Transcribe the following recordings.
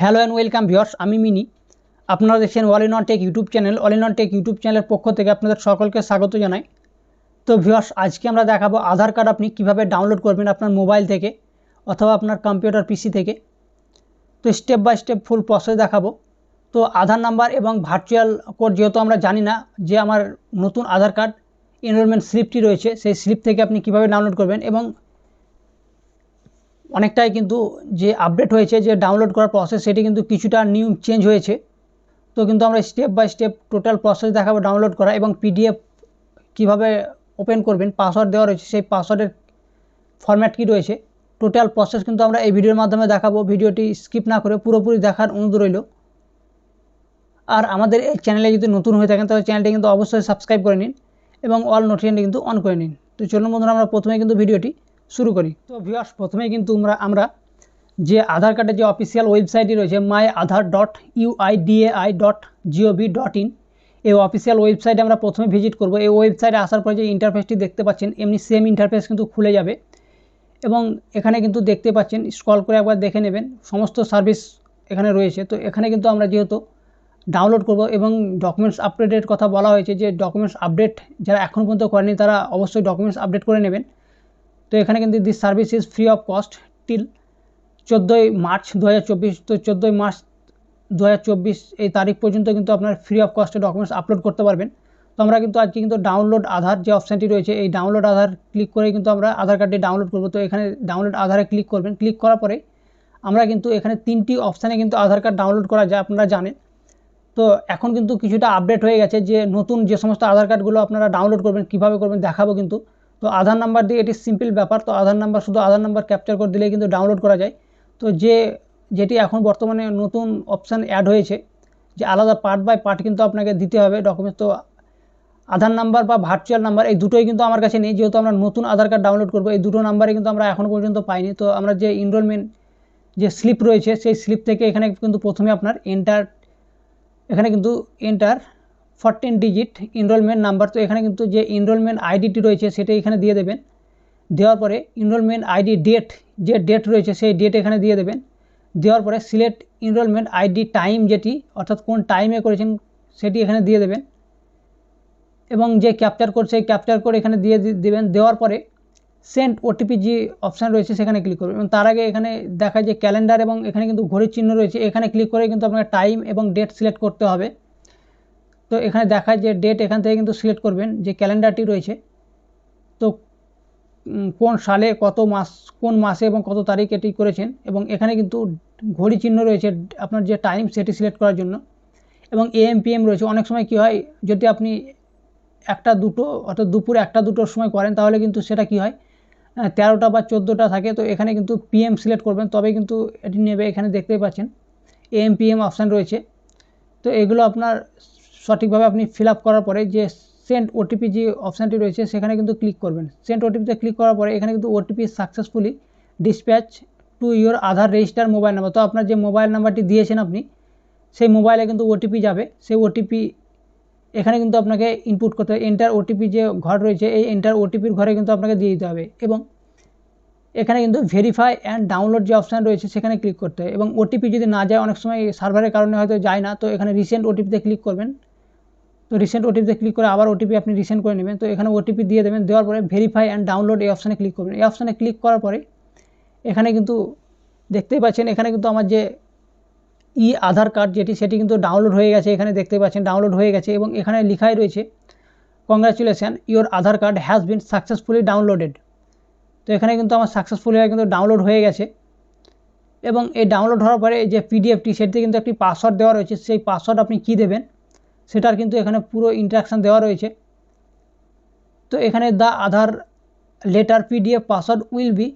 Hello and welcome viewers আমি মিনি। আপনারা দেখছেন all in one tech YouTube channel. All in one tech YouTube চ্যানেলের পক্ষ থেকে আপনাদের সকলকে স্বাগত জানাই। তো ভিওর্স আজকে আমরা দেখাবো আধার কার্ড আপনি কীভাবে ডাউনলোড করবেন আপনার মোবাইল থেকে অথবা আপনার কম্পিউটার পিসি থেকে। তো step by step full process দেখাবো। তো আধার নাম্বার এবং ভার্চুয়াল কোড যেহেতু আমরা জানি না যে আমার নতুন আধার কার্ড এনরোলমেন্ট স্লিপটি রয়েছে, সেই স্লিপ থেকে আপনি কীভাবে ডাউনলোড করবেন এবং অনেকটাই কিন্তু যে আপডেট হয়েছে, যে ডাউনলোড করার প্রসেস সেটি কিন্তু কিছুটা নিয়ম চেঞ্জ হয়েছে। তো কিন্তু আমরা step by step total process দেখাবো ডাউনলোড করা এবং পিডিএফ কীভাবে ওপেন করবেন পাসওয়ার্ড দেওয়া রয়েছে, সেই পাসওয়ার্ডের ফরম্যাট কী রয়েছে টোটাল প্রসেস কিন্তু আমরা এই ভিডিওর মাধ্যমে দেখাবো। ভিডিওটি স্কিপ না করে পুরোপুরি দেখার অনুরোধ রইল। আর আমাদের এই চ্যানেলে যদি নতুন হয়ে থাকেন, তাহলে চ্যানেলটি কিন্তু অবশ্যই সাবস্ক্রাইব করে নিন এবং অল নোটিফিকেশনটি কিন্তু অন করে নিন। তো চলুন বন্ধুরা, আমরা প্রথমে কিন্তু ভিডিওটি শুরু করি। তো ভিউয়ার্স প্রথমে কিন্তু আমরা আমরা যে আধার কার্ডের যে অফিসিয়াল ওয়েবসাইটটি রয়েছে my Aadhaar dot UIDAI dot GOV dot in এই অফিসিয়াল ওয়েবসাইটে আমরা প্রথমে ভিজিট করব। এই ওয়েবসাইটে আসার পরে যে ইন্টারফেসটি দেখতে পাচ্ছেন, এমনি সেম ইন্টারফেস কিন্তু খুলে যাবে। এবং এখানে কিন্তু দেখতে পাচ্ছেন স্ক্রল করে একবার দেখে নেবেন, সমস্ত সার্ভিস এখানে রয়েছে। তো এখানে কিন্তু আমরা যেহেতু ডাউনলোড করব এবং ডকুমেন্টস আপডেটের কথা বলা হয়েছে যে ডকুমেন্টস আপডেট যারা এখন পর্যন্ত করেনি, তারা অবশ্যই ডকুমেন্টস আপডেট করে নেবেন। তো এখানে কিন্তু this service is free of cost till চোদ্দোই মার্চ দু হাজার চব্বিশ। তো চোদ্দোই মার্চ দু হাজার চব্বিশ এই তারিখ পর্যন্ত কিন্তু আপনার ফ্রি অফ কস্টে ডকুমেন্টস আপলোড করতে পারবেন। তো আমরা কিন্তু আজকে কিন্তু ডাউনলোড আধার যে অপশানটি রয়েছে, এই ডাউনলোড আধার ক্লিক করে কিন্তু আমরা আধার কার্ডটি ডাউনলোড করব। তো এখানে ডাউনলোড আধারে ক্লিক করবেন। ক্লিক করার পরে আমরা কিন্তু এখানে তিনটি অপশানে কিন্তু আধার কার্ড ডাউনলোড করা যায়, আপনারা জানেন। তো এখন কিন্তু কিছুটা আপডেট হয়ে গেছে যে নতুন যে সমস্ত আধার কার্ডগুলো আপনারা ডাউনলোড করবেন, কীভাবে করবেন দেখাবো কিন্তু। তো আধার নাম্বার দিয়ে এটি সিম্পল ব্যাপার। তো আধার নাম্বার শুধু আধার নাম্বার ক্যাপচার করে দিলেই কিন্তু ডাউনলোড করা যায়। তো যে, যেটি এখন বর্তমানে নতুন অপশান অ্যাড হয়েছে, যে আলাদা পার্ট বাই পার্ট কিন্তু আপনাকে দিতে হবে ডকুমেন্টস তো আধার নাম্বার বা ভার্চুয়াল নাম্বার এই দুটোই কিন্তু আমার কাছে নেই। যেহেতু আমরা নতুন আধার কার্ড ডাউনলোড করব, এই দুটো নাম্বারে কিন্তু আমরা এখনও পর্যন্ত পাইনি। তো আমরা যে ইনরোলমেন্ট যে স্লিপ রয়েছে, সেই স্লিপ থেকে এখানে কিন্তু প্রথমে আপনার এন্টার এখানে কিন্তু enter fourteen digit enrolment number তো এখানে কিন্তু যে এনরোলমেন্ট আইডিটি রয়েছে সেটা এখানে দিয়ে দেবেন। দেওয়ার পরে এনরোলমেন্ট আইডি ডেট যে ডেট রয়েছে সেই ডেট এখানে দিয়ে দেবেন। দেওয়ার পরে সিলেক্ট এনরোলমেন্ট আইডি টাইম যেটি, অর্থাৎ কোন টাইমে করেছেন সেটি এখানে দিয়ে দেবেন। এবং যে ক্যাপচার কোড সেই ক্যাপচার কোড এখানে দিয়ে দেবেন। দেওয়ার পরে সেন্ট ওটিপি যে অপশান রয়েছে সেখানে ক্লিক করবেন। এবং তার আগে এখানে দেখা যে ক্যালেন্ডার এবং এখানে কিন্তু ঘড়ির চিহ্ন রয়েছে। এখানে ক্লিক করে কিন্তু আপনাকে টাইম এবং ডেট সিলেক্ট করতে হবে। তো এখানে দেখায় যে ডেট এখান থেকে কিন্তু সিলেক্ট করবেন যে ক্যালেন্ডারটি রয়েছে। তো কোন সালে কত মাস, কোন মাসে এবং কত তারিখ এটি করেছেন এবং এখানে কিন্তু ঘড়ি চিহ্ন রয়েছে আপনার যে টাইম সেটি সিলেক্ট করার জন্য। এবং এএম পিএম রয়েছে। অনেক সময় কী হয়, যদি আপনি একটা দুটো, অর্থাৎ দুপুরে একটা দুটোর সময় করেন তাহলে কিন্তু সেটা কি হয় তেরোটা বা চোদ্দোটা থাকে। তো এখানে কিন্তু পিএম সিলেক্ট করবেন তবে কিন্তু এটি নেবে। এখানে দেখতেই পাচ্ছেন এএম পিএম অপশান রয়েছে। তো এগুলো আপনার সঠিকভাবে আপনি ফিল করার পরে যে সেন্ট ওটিপি যে অপশানটি রয়েছে, সেখানে কিন্তু ক্লিক করবেন। সেন্ট ওটিপিতে ক্লিক করার পরে এখানে কিন্তু OTP successfully dispatch to your Aadhaar register mobile number তো আপনার যে মোবাইল নাম্বারটি দিয়েছেন আপনি, সেই মোবাইলে কিন্তু ওটিপি যাবে। সেই ওটিপি এখানে কিন্তু আপনাকে ইনপুট করতে হবে। এন্টার ওটিপি যে ঘর রয়েছে, এই এন্টার ওটিপির ঘরে কিন্তু আপনাকে দিয়ে দিতে হবে। এবং এখানে কিন্তু ভেরিফাই অ্যান্ড ডাউনলোড যে অপশান রয়েছে, সেখানে ক্লিক করতে হবে। এবং ওটিপি যদি না যায়, অনেক সময় সার্ভারের কারণে হয়তো যায় না। তো এখানে রিসেন্ট ওটিপিতে ক্লিক করবেন। তো রিসেন্ট ওটিপিতে ক্লিক করে আবার ওটিপি আপনি রিসেন্ট করে নেবেন। তো এখানে ওটিপি দিয়ে দেবেন। দেওয়ার পরে ভেরিফাই অ্যান্ড ডাউনলোড এই অপশানে ক্লিক করবেন। এই অপশানে ক্লিক করার পরে এখানে কিন্তু দেখতেই পাচ্ছেন, এখানে কিন্তু আমার যে ই আধার কার্ড যেটি, সেটি কিন্তু ডাউনলোড হয়ে গেছে। এখানে দেখতে পাচ্ছেন ডাউনলোড হয়ে গেছে এবং এখানে লেখাই রয়েছে congratulation your Aadhaar card has been successfully downloaded তো এখানে কিন্তু আমার সাকসেসফুলি কিন্তু ডাউনলোড হয়ে গেছে এবং এই ডাউনলোড হওয়ার পরে যে পিডিএফটি সেটিতে কিন্তু একটি পাসওয়ার্ড দেওয়া রয়েছে। সেই পাসওয়ার্ড আপনি কী দেবেন? সেটার কিন্তু এখানে পুরো ইন্ট্রাকশান দেওয়া রয়েছে। তো এখানে the Aadhaar letter PDF password will be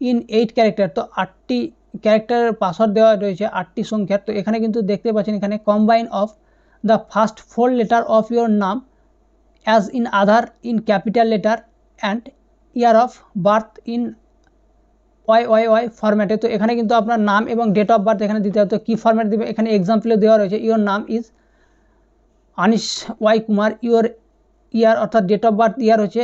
in eight character তো আটটি ক্যারেক্টারের পাসওয়ার্ড দেওয়া রয়েছে, আটটি সংখ্যার। তো এখানে কিন্তু দেখতে পাচ্ছেন এখানে combine of the first four letter of your নাম as in Aadhaar in capital letter and year of birth in Y Y Y ফরম্যাটে তো এখানে কিন্তু আপনার নাম এবং ডেট অফ বার্থ এখানে দিতে হবে। তো কী ফরম্যাট দেবে? এখানে এক্সাম্পলে দেওয়া রয়েছে ইওর নাম is Anis Y Kumar your year অর্থাৎ ডেট অফ বার্থ ইয়ার হচ্ছে,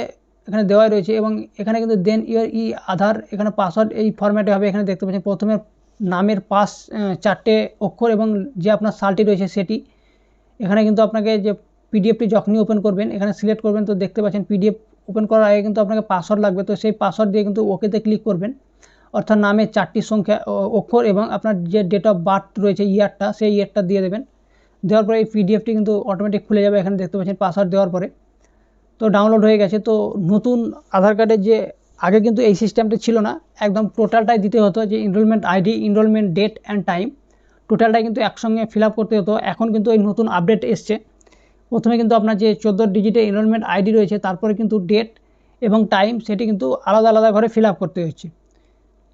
এখানে দেওয়াই রয়েছে এবং এখানে কিন্তু দেন ইওর ই আধার, এখানে পাসওয়ার্ড এই ফর্ম্যাটে হবে, এখানে দেখতে পাচ্ছেন প্রথমে নামের পাস চারটে অক্ষর এবং যে আপনার সালটি রয়েছে সেটি। এখানে কিন্তু আপনাকে যে পিডিএফটি যখনই ওপেন করবেন, এখানে সিলেক্ট করবেন, তো দেখতে পাচ্ছেন পিডিএফ ওপেন করার আগে কিন্তু আপনাকে পাসওয়ার্ড লাগবে, তো সেই পাসওয়ার্ড দিয়ে কিন্তু ওকেতে ক্লিক করবেন। অর্থাৎ নামের চারটি সংখ্যা অক্ষর এবং আপনার যে ডেট অফ বার্থ রয়েছে ইয়ারটা সেই ইয়ারটা দিয়ে দেবেন। দেওয়ার পরে এই পিডিএফটি কিন্তু অটোমেটিক খুলে যাবে এখানে দেখতে পাচ্ছেন পাসওয়ার্ড দেওয়ার পরে। তো ডাউনলোড হয়ে গেছে। তো নতুন আধার কার্ডের যে আগে কিন্তু এই সিস্টেমটা ছিল না। একদম টোটালটাই দিতে হতো যে enrolment ID enrolment date and time টোটালটাই কিন্তু একসঙ্গে ফিল করতে হতো। এখন কিন্তু এই নতুন আপডেট এসছে। প্রথমে কিন্তু আপনার যে চোদ্দ ডিজিটের এনরোলমেন্ট আইডি রয়েছে, তারপরে কিন্তু ডেট এবং টাইম সেটি কিন্তু আলাদা আলাদা ঘরে ফিল করতে হচ্ছে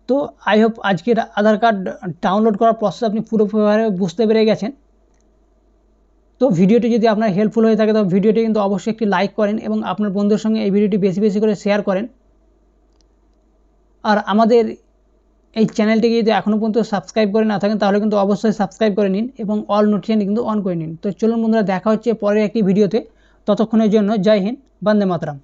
তো আই হোপ আজকের আধার কার্ড ডাউনলোড করার প্রসেস আপনি পুরোপুরিভাবে বুঝতে পেরে গেছেন। তো ভিডিওটি যদি আপনার হেল্পফুল হয়ে থাকে, তো ভিডিওটি কিন্তু অবশ্যই একটি লাইক করেন এবং আপনার বন্ধুদের সঙ্গে এই ভিডিওটি বেশি বেশি করে শেয়ার করেন। আর আমাদের এই চ্যানেলটিকে যদি এখনও পর্যন্ত সাবস্ক্রাইব করে না থাকেন, তাহলে কিন্তু অবশ্যই সাবস্ক্রাইব করে নিন এবং অল নোটিফিকেশন কিন্তু অন করে নিন। তো চলুন বন্ধুরা, দেখা হচ্ছে পরের একটি ভিডিওতে। ততক্ষণের জন্য জয় হিন্দ, বন্দে মাতরম।